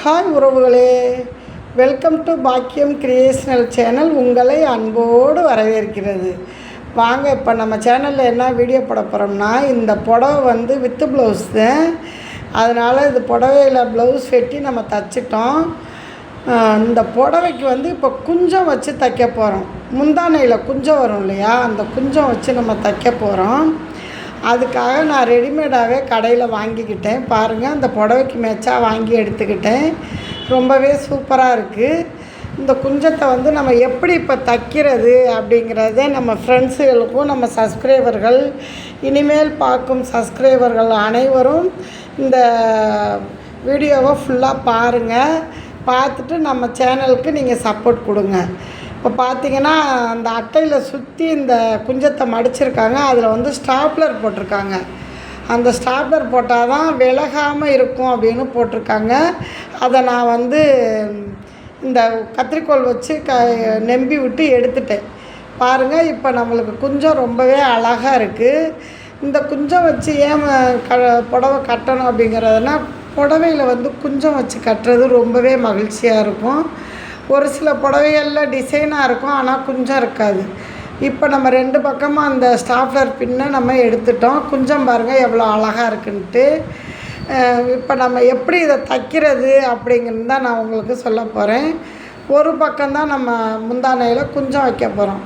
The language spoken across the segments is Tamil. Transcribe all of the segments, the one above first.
ஹாய் உறவுகளே. Welcome to Bakkiyam creational channel உங்களை அன்போடு வரவேற்கிறது. வாங்க இப்போ நம்ம சேனலில் என்ன வீடியோ போட போகிறோம்னா இந்த புடவை வந்து வித்து ப்ளவுஸ் தான் அதனால் இது புடவையில் ப்ளவுஸ் வெட்டி நம்ம தச்சிட்டோம். இந்த புடவைக்கு வந்து இப்போ குஞ்சம் வச்சு தைக்க போகிறோம் முந்தானையில் குஞ்சம் வரும் இல்லையா? அந்த குஞ்சம் வச்சு நம்ம தைக்க போகிறோம் அதுக்காக நான் ரெடிமேடாகவே கடையில் வாங்கிக்கிட்டேன். பாருங்கள் அந்த புடவைக்கு மேட்சாக வாங்கி எடுத்துக்கிட்டேன். ரொம்பவே சூப்பராக இருக்குது இந்த குஞ்சத்தை வந்து நம்ம எப்படி இப்போ தைக்கிறது அப்படிங்கிறத நம்ம ஃப்ரெண்ட்ஸுகளுக்கும் நம்ம சப்ஸ்கிரைபர்கள் இனிமேல் பார்க்கும் சப்ஸ்கிரைபர்கள் அனைவரும் இந்த வீடியோவை ஃபுல்லாக பாருங்கள் பார்த்துட்டு நம்ம சேனலுக்கு நீங்கள் சப்போர்ட் கொடுங்க. இப்போ பார்த்தீங்கன்னா அந்த அட்டையில் சுற்றி இந்த குஞ்சத்தை மடிச்சிருக்காங்க. அதில் வந்து ஸ்டாப்லர் போட்டிருக்காங்க. அந்த ஸ்டாப்லர் போட்டால் தான் விலகாமல் இருக்கும் அப்படின்னு போட்டிருக்காங்க. அதை நான் வந்து இந்த கத்திரிக்கோல் வச்சு க நெம்பி விட்டு எடுத்துட்டேன். பாருங்கள் இப்போ நம்மளுக்கு குஞ்சம் ரொம்பவே அழகாக இருக்குது இந்த குஞ்சம் வச்சு ஏன் க புடவை கட்டணும் அப்படிங்கிறதுனா புடவையில் வந்து குஞ்சம் வச்சு கட்டுறது ரொம்பவே மகிழ்ச்சியாக இருக்கும். ஒரு சில புடவைகளில் டிசைனாக இருக்கும் ஆனால் குஞ்சம் இருக்காது. இப்போ நம்ம ரெண்டு பக்கமும் அந்த ஸ்டாப்லர் பின்னை நம்ம எடுத்துட்டோம். குஞ்சம் பாருங்கள் எவ்வளோ அழகாக இருக்குன்ட்டு. இப்போ நம்ம எப்படி இதை தைக்கிறது அப்படிங்கிறது தான் நான் உங்களுக்கு சொல்ல போகிறேன் ஒரு பக்கம்தான் நம்ம முந்தானையில் குஞ்சம் வைக்க போகிறோம்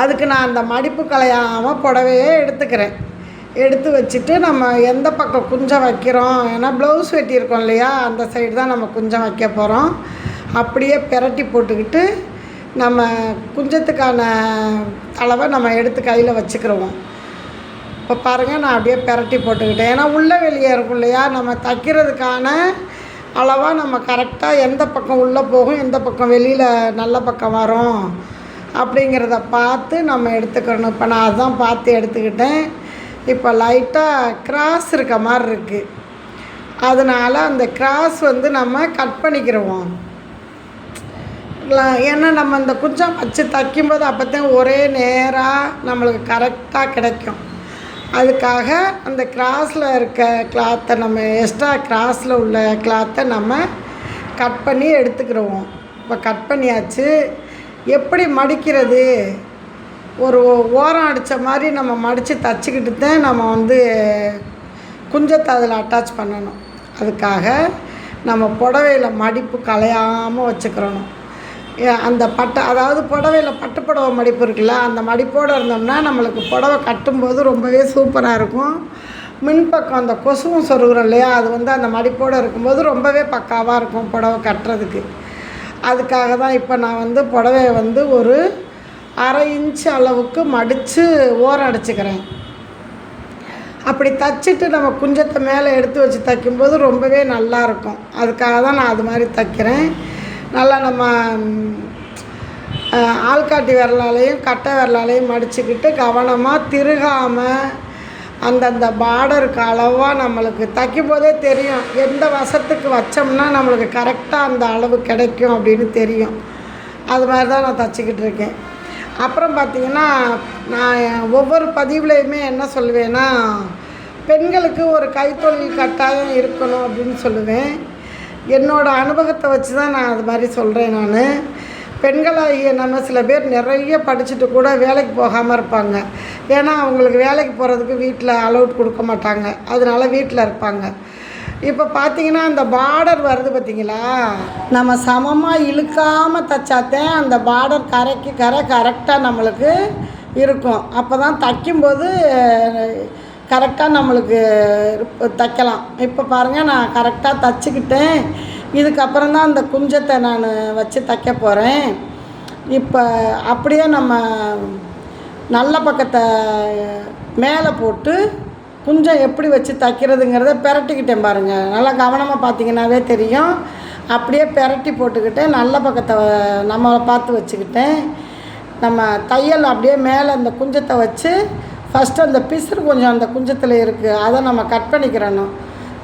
அதுக்கு நான் அந்த மடிப்பு கலையாமல் புடவையே எடுத்துக்கிறேன். எடுத்து வச்சுட்டு நம்ம எந்த பக்கம் குஞ்சம் வைக்கிறோம் ஏன்னா ப்ளவுஸ் வெட்டியிருக்கோம் இல்லையா அந்த சைடு தான் நம்ம குஞ்சம் வைக்க போகிறோம் அப்படியே பெரட்டி போட்டுக்கிட்டு நம்ம குஞ்சத்துக்கான அளவை நம்ம எடுத்து கையில் வச்சுக்கிறோம் இப்போ பாருங்கள் நான் அப்படியே பெரட்டி போட்டுக்கிட்டேன். ஏன்னா உள்ளே வெளியே இருக்கும் இல்லையா? நம்ம தைக்கிறதுக்கான அளவாக நம்ம கரெக்டாக எந்த பக்கம் உள்ளே போகும் எந்த பக்கம் வெளியில் நல்ல பக்கம் வரும் அப்படிங்கிறத பார்த்து நம்ம எடுத்துக்கணும். இப்போ நான் அதான் பார்த்து எடுத்துக்கிட்டேன். இப்போ லைட்டாக கிராஸ் இருக்க மாதிரி இருக்குது அதனால் அந்த கிராஸ் வந்து நம்ம கட் பண்ணிக்கிறோம் ஏன்னா நம்ம இந்த குஞ்சம் வச்சு தைக்கும்போது அப்போ தான் ஒரே நேராக நம்மளுக்கு கரெக்டாக கிடைக்கும். அதுக்காக அந்த கிராஸில் இருக்க கிளாத்தை நம்ம எக்ஸ்ட்ரா கிராஸில் உள்ள கிளாத்தை நம்ம கட் பண்ணி எடுத்துக்கிறோம் இப்போ கட் பண்ணியாச்சு. எப்படி மடிக்கிறது? ஒரு ஓரம் அடித்த மாதிரி நம்ம மடித்து தச்சுக்கிட்டு தான் நம்ம வந்து குஞ்சத்தை அதில் அட்டாச் பண்ணணும். அதுக்காக நம்ம புடவையில் மடிப்பு கலையாமல் வச்சுக்கிறணும். அந்த பட்டை அதாவது புடவையில் பட்டு புடவை மடிப்பு இருக்குல்ல அந்த மடிப்போடு இருந்தோம்னா நம்மளுக்கு புடவை கட்டும்போது ரொம்பவே சூப்பராக இருக்கும். மின்பக்கம் அந்த கொசுவும் சொருகிறோம் இல்லையா அது வந்து அந்த மடிப்போடு இருக்கும்போது ரொம்பவே பக்காவாக இருக்கும் புடவை கட்டுறதுக்கு. அதுக்காக தான் இப்போ நான் வந்து புடவைய வந்து ஒரு அரை இன்ச் அளவுக்கு மடித்து ஓரம் அடிச்சுக்கிறேன். அப்படி தச்சுட்டு நம்ம குஞ்சத்தை மேலே எடுத்து வச்சு தைக்கும்போது ரொம்பவே நல்லா இருக்கும். அதுக்காக தான் நான் அது மாதிரி தைக்கிறேன். நல்லா நம்ம ஆள்காட்டி விரலாலையும் கட்டை விரலாலையும் மடிச்சுக்கிட்டு கவனமாக திருகாமல் அந்தந்த பார்டருக்கு அளவாக நம்மளுக்கு தைக்கும் போதே தெரியும். எந்த வசத்துக்கு வச்சோம்னா நம்மளுக்கு கரெக்டாக அந்த அளவு கிடைக்கும் அப்படின்னு தெரியும். அது மாதிரி தான் நான் தச்சுக்கிட்டு இருக்கேன். அப்புறம் பார்த்திங்கன்னா நான் ஒவ்வொரு பதிவுலையுமே என்ன சொல்லுவேன்னா பெண்களுக்கு ஒரு கைத்தொழில் கட்டாயம் இருக்கணும் அப்படின்னு சொல்லுவேன். என்னோடய அனுபவத்தை வச்சு தான் நான் அது மாதிரி சொல்கிறேன் நான். பெண்களாகிய நம்ம சில பேர் நிறைய படிச்சுட்டு கூட வேலைக்கு போகாமல் இருப்பாங்க. ஏன்னா அவங்களுக்கு வேலைக்கு போகிறதுக்கு வீட்டில் அலோட் கொடுக்க மாட்டாங்க. அதனால வீட்டில் இருப்பாங்க. இப்போ பார்த்தீங்கன்னா அந்த பார்டர் வருது பார்த்தீங்களா நம்ம சமமாக இழுக்காமல் தைச்சாத்தேன் அந்த பார்டர் கரைக்கு கரை கரெக்டாக நம்மளுக்கு இருக்கும். அப்போ தான் தைக்கும்போது கரெக்டாக நம்மளுக்கு தைக்கலாம். இப்போ பாருங்கள் நான் கரெக்டாக தைச்சிக்கிட்டேன். இதுக்கப்புறம் தான் அந்த குஞ்சத்தை நான் வச்சு தைக்க போகிறேன் இப்போ அப்படியே நம்ம நல்ல பக்கத்தை மேலே போட்டு குஞ்சம் எப்படி வச்சு தைக்கிறதுங்கிறத பெரட்டிக்கிட்டேன் பாருங்கள் நல்லா கவனமாக பார்த்தீங்கன்னாவே தெரியும். அப்படியே பெரட்டி போட்டுக்கிட்டு நல்ல பக்கத்தை நம்மளை பார்த்து வச்சுக்கிட்டேன். நம்ம தையல் அப்படியே மேலே அந்த குஞ்சத்தை வச்சு ஃபஸ்ட்டு அந்த பிசுறு கொஞ்சம் அந்த குஞ்சத்தில் இருக்குது அதை நம்ம கட் பண்ணிக்கிறணும்.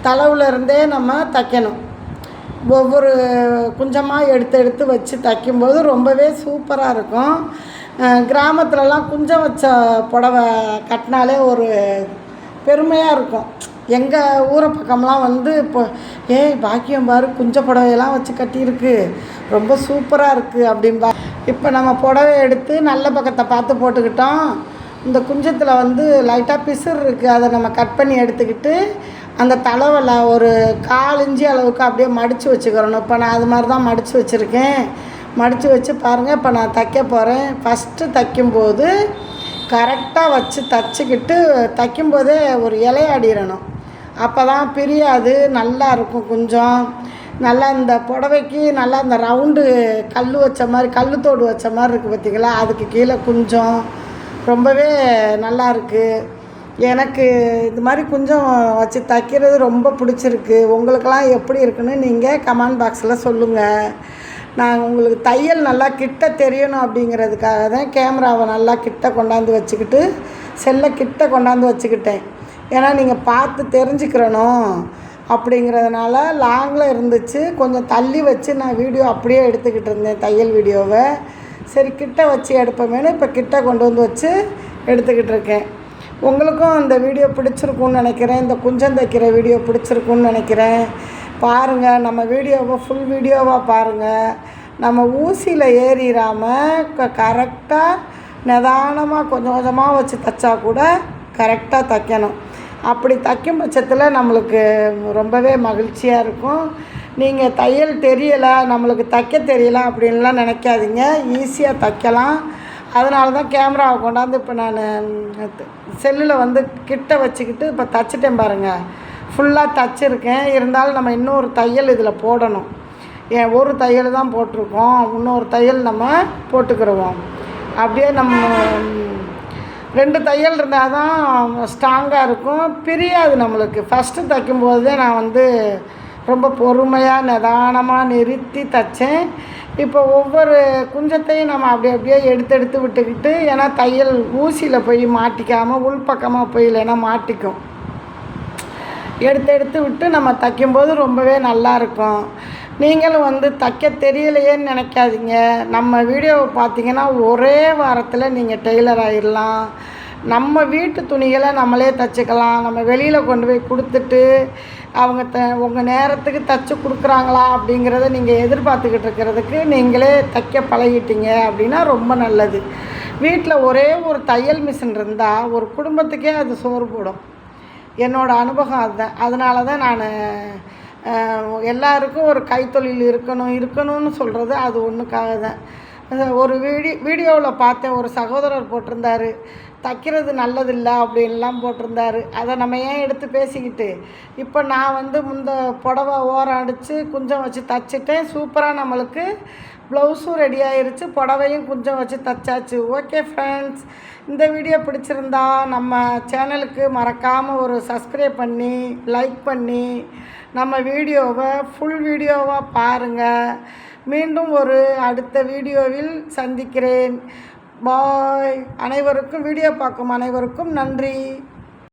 தளவுலேருந்தே நம்ம தைக்கணும். ஒவ்வொரு குஞ்சமாக எடுத்து எடுத்து வச்சு தைக்கும்போது ரொம்பவே சூப்பராக இருக்கும். கிராமத்துலலாம் குஞ்சம் வச்ச புடவை கட்டினாலே ஒரு பெருமையாக இருக்கும். எங்கள் ஊரை பக்கம்லாம் வந்து இப்போ ஏய் பாக்கியம் பாரு குஞ்ச புடவையெல்லாம் வச்சு கட்டியிருக்கு. ரொம்ப சூப்பராக இருக்குது அப்படின்பா இப்போ நம்ம புடவை எடுத்து நல்ல பக்கத்தை பார்த்து போட்டுக்கிட்டோம். இந்த குஞ்சத்தில் வந்து லைட்டாக பிசுறு இருக்குது அதை நம்ம கட் பண்ணி எடுத்துக்கிட்டு அந்த தலைவல ஒரு கால் இஞ்சி அளவுக்கு அப்படியே மடித்து வச்சுக்கிறணும் இப்போ நான் அது மாதிரி தான் மடித்து வச்சுருக்கேன். மடித்து வச்சு பாருங்கள் இப்போ நான் தைக்க போகிறேன் ஃபஸ்ட்டு தைக்கும்போது கரெக்டாக வச்சு தச்சுக்கிட்டு தைக்கும்போதே ஒரு இலையாடிடணும் அப்போ தான் பிரியாது நல்லா இருக்கும் கொஞ்சம். நல்லா இந்த புடவைக்கு நல்லா இந்த ரவுண்டு கல் வச்ச மாதிரி கல் தோடு வச்ச மாதிரி இருக்குது பார்த்திங்களா அதுக்கு கீழே குஞ்சம். ரொம்பவே நல்லா இருக்குது எனக்கு இது மாதிரி கொஞ்சம் வச்சு தைக்கிறது ரொம்ப பிடிச்சிருக்கு. உங்களுக்கெல்லாம் எப்படி இருக்குன்னு நீங்கள் கமெண்ட் பாக்ஸில் சொல்லுங்கள் நான் உங்களுக்கு தையல் நல்லா கிட்ட தெரியணும் அப்படிங்கிறதுக்காக தான் கேமராவை நல்லா கிட்ட கொண்டாந்து வச்சுக்கிட்டு செல்லை கிட்ட கொண்டாந்து வச்சுக்கிட்டேன். ஏன்னா நீங்கள் பார்த்து தெரிஞ்சுக்கிறணும் அப்படிங்கிறதுனால லாங்கில் இருந்துச்சு. கொஞ்சம் தள்ளி வச்சு நான் வீடியோ அப்படியே எடுத்துக்கிட்டு இருந்தேன் தையல் வீடியோவை. சரி கிட்ட வச்சு எடுப்போமேனு இப்போ கிட்ட கொண்டு வந்து வச்சு எடுத்துக்கிட்டு இருக்கேன். உங்களுக்கும் இந்த வீடியோ பிடிச்சிருக்குன்னு நினைக்கிறேன். இந்த குஞ்சம் தைக்கிற வீடியோ பிடிச்சிருக்குன்னு நினைக்கிறேன். பாருங்கள் நம்ம வீடியோவை ஃபுல் வீடியோவாக பாருங்கள் நம்ம ஊசியில் ஏறிடாமல் க கரெக்டாக நிதானமாக கொஞ்சம் கொஞ்சமாக வச்சு தைச்சா கூட கரெக்டாக தைக்கணும். அப்படி தைக்கும் பட்சத்தில் நம்மளுக்கு ரொம்பவே மகிழ்ச்சியாக இருக்கும். நீங்கள் தையல் தெரியலை நம்மளுக்கு தைக்க தெரியல அப்படின்லாம் நினைக்காதீங்க. ஈஸியாக தைக்கலாம். அதனால தான் கேமராவை கொண்டாந்து இப்போ நான் செல்லில் வந்து கிட்ட வச்சுக்கிட்டு இப்போ தச்சிட்டேன் பாருங்கள் ஃபுல்லாக தச்சிருக்கேன். இருந்தாலும் நம்ம இன்னொரு தையல் இதில் போடணும். ஏன் ஒரு தையல் தான் போட்டிருக்கோம். இன்னொரு தையல் நம்ம போட்டுக்கிடுவோம் அப்படியே நம்ம ரெண்டு தையல் இருந்தால் தான் ஸ்ட்ராங்காக இருக்கும். பிரியாது நம்மளுக்கு. ஃபஸ்ட்டு தைக்கும்போது நான் வந்து ரொம்ப பொறுமையாக நிதானமாக நிறுத்தி தைச்சேன். இப்போ ஒவ்வொரு குஞ்சத்தையும் நம்ம அப்படி அப்படியே எடுத்து எடுத்து விட்டுக்கிட்டு ஏன்னா தையல் ஊசியில் போய் மாட்டிக்காமல் உள்பக்கமாக போய் இல்லைன்னா மாட்டிக்கும். எடுத்து எடுத்து விட்டு நம்ம தைக்கும்போது ரொம்பவே நல்லா இருக்கும். நீங்களும் வந்து தைக்க தெரியலையேன்னு நினைக்காதீங்க. நம்ம வீடியோவை பார்த்தீங்கன்னா ஒரே வாரத்தில் நீங்கள் டெய்லர் ஆயிடலாம் நம்ம வீட்டு துணிகளை நம்மளே தைச்சிக்கலாம். நம்ம வெளியில் கொண்டு போய் கொடுத்துட்டு அவங்க த உங்கள் நேரத்துக்கு தைச்சி கொடுக்குறாங்களா அப்படிங்கிறத நீங்கள் எதிர்பார்த்துக்கிட்டு இருக்கிறதுக்கு நீங்களே தைக்க பழகிட்டீங்க அப்படின்னா ரொம்ப நல்லது. வீட்டில் ஒரே ஒரு தையல் மிஷின் இருந்தால் ஒரு குடும்பத்துக்கே அது சோறு போடும். என்னோடய அனுபவம் அதுதான். அதனால தான் நான் எல்லாருக்கும் ஒரு கைத்தொழில் இருக்கணும் இருக்கணும்னு சொல்கிறது அது ஒன்றுக்காக தான் ஒரு வீடி வீடியோவில் பார்த்தேன் ஒரு சகோதரர் போட்டிருந்தார். தைக்கிறது நல்லதில்லை அப்படின்லாம் போட்டிருந்தாரு. அதை நம்ம ஏன் எடுத்து பேசிக்கிட்டு? இப்போ நான் வந்து முந்த புடவை ஓரம் அடித்து குஞ்சம் வச்சு தைச்சிட்டேன். சூப்பராக நம்மளுக்கு ப்ளவுஸும் ரெடி ஆயிருச்சு. புடவையும் குஞ்சம் வச்சு தைச்சாச்சு. ஓகே ஃப்ரெண்ட்ஸ் இந்த வீடியோ பிடிச்சிருந்தா நம்ம சேனலுக்கு மறக்காமல் ஒரு சப்ஸ்கிரைப் பண்ணி லைக் பண்ணி நம்ம வீடியோவை ஃபுல் வீடியோவாக பாருங்கள் மீண்டும் ஒரு அடுத்த வீடியோவில் சந்திக்கிறேன். பாய். அனைவருக்கும் வீடியோ பார்க்கும் அனைவருக்கும் நன்றி.